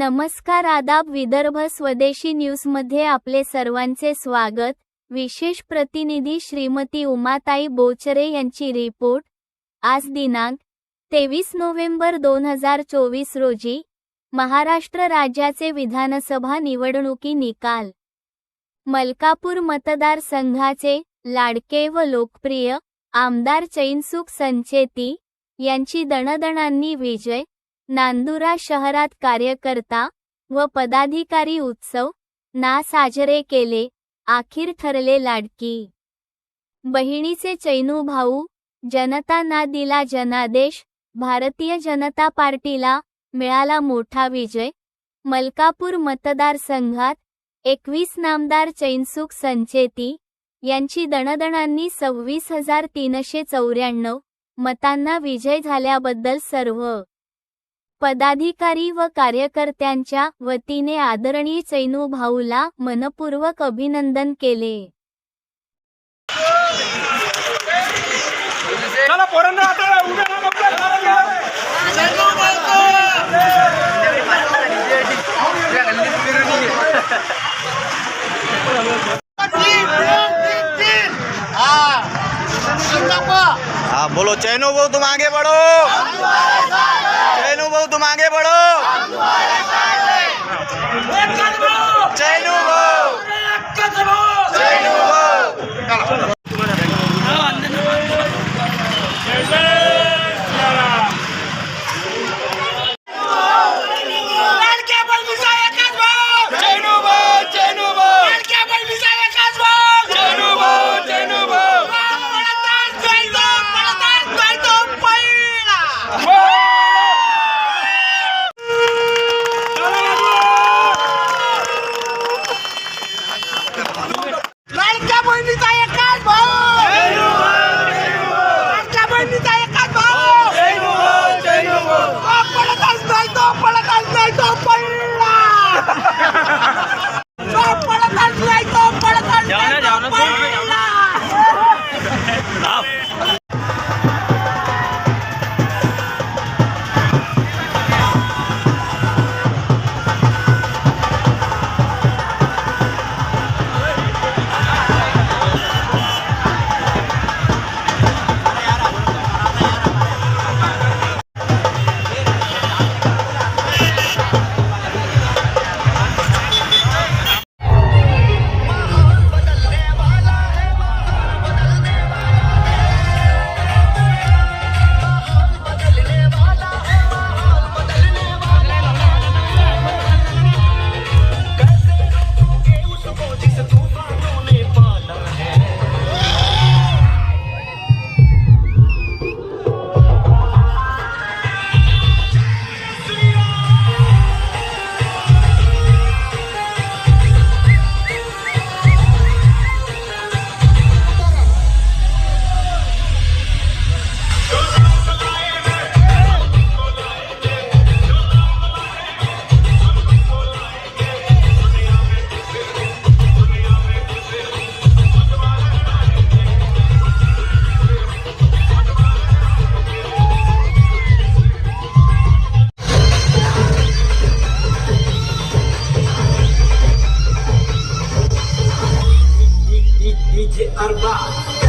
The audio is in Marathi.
नमस्कार आदाब विदर्भ स्वदेशी न्यूजमध्ये आपले सर्वांचे स्वागत. विशेष प्रतिनिधी श्रीमती उमाताई बोचरे यांची रिपोर्ट. आज दिनांक तेवीस नोव्हेंबर दोन हजार चोवीस रोजी महाराष्ट्र राज्याचे विधानसभा निवडणुकी निकाल. मलकापूर मतदारसंघाचे लाडके व लोकप्रिय आमदार चैनसुख संचेती यांची दणदणांनी विजय नांदुरा शहरात कार्यकर्ता व पदाधिकारी उत्सव ना साजरे केले आखिर ठरले लाडकी. बहिणीचे चैनू भाऊ जनता ना दिला जनादेश भारतीय जनता पार्टीला मिळाला मोठा विजय. मलकापूर मतदारसंघात एकवीस नामदार चैनसुख संचेती यांची दणदणांनी सव्वीस हजार तीनशे चौऱ्याण्णव मतांना विजय झाल्याबद्दल सर्व पदाधिकारी व कार्यकर्त्यांच्या वतीने आदरणीय चैनू भाऊला मनपूर्वक अभिनंदन केले. हाँ बोलो चैनो बहु तुम आगे बढ़ो तुम आगे बढ़ो Ah! de Arbat.